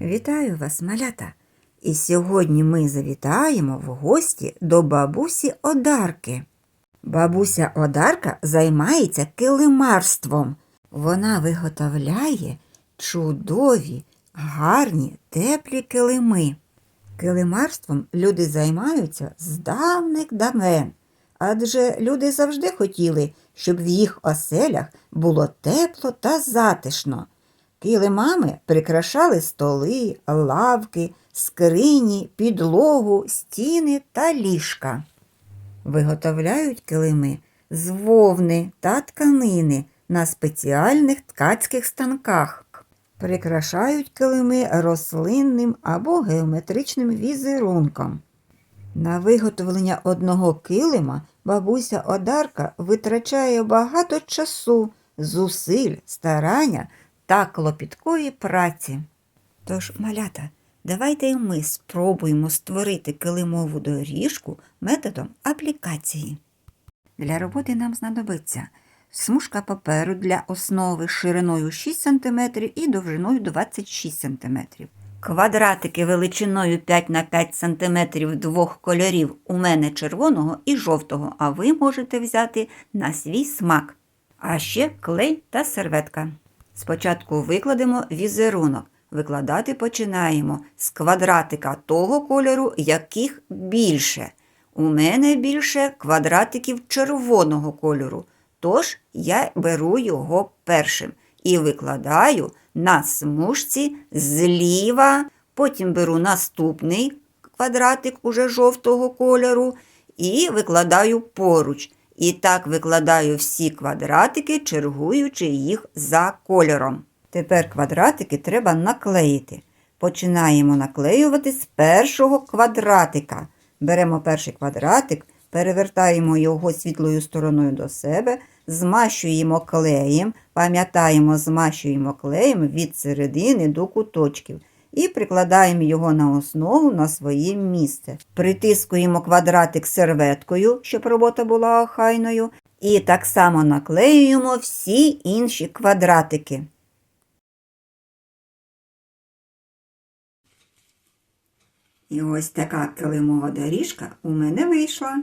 Вітаю вас, малята! І сьогодні ми завітаємо в гості до бабусі Одарки. Бабуся Одарка займається килимарством. Вона виготовляє чудові, гарні, теплі килими. Килимарством люди займаються з давних давен, адже люди завжди хотіли, щоб в їх оселях було тепло та затишно. Килимами прикрашали столи, лавки, скрині, підлогу, стіни та ліжка. Виготовляють килими з вовни та тканини на спеціальних ткацьких станках. Прикрашають килими рослинним або геометричним візерунком. На виготовлення одного килима бабуся Одарка витрачає багато часу, зусиль, старання та клопіткої праці. Тож, малята, давайте і ми спробуємо створити килимову доріжку методом аплікації. Для роботи нам знадобиться смужка паперу для основи шириною 6 см і довжиною 26 см. Квадратики величиною 5 на 5 см двох кольорів у мене червоного і жовтого, а ви можете взяти на свій смак. А ще клей та серветка. Спочатку викладемо візерунок. Викладати починаємо з квадратика того кольору, яких більше. У мене більше квадратиків червоного кольору, тож я беру його першим і викладаю на смужці зліва, потім беру наступний квадратик уже жовтого кольору і викладаю поруч. І так викладаю всі квадратики, чергуючи їх за кольором. Тепер квадратики треба наклеїти. Починаємо наклеювати з першого квадратика. Беремо перший квадратик, перевертаємо його світлою стороною до себе, змащуємо клеєм, пам'ятаємо, змащуємо клеєм від середини до куточків і прикладаємо його на основу на своє місце. Притискуємо квадратик серветкою, щоб робота була охайною, і так само наклеюємо всі інші квадратики. І ось така килимова доріжка у мене вийшла.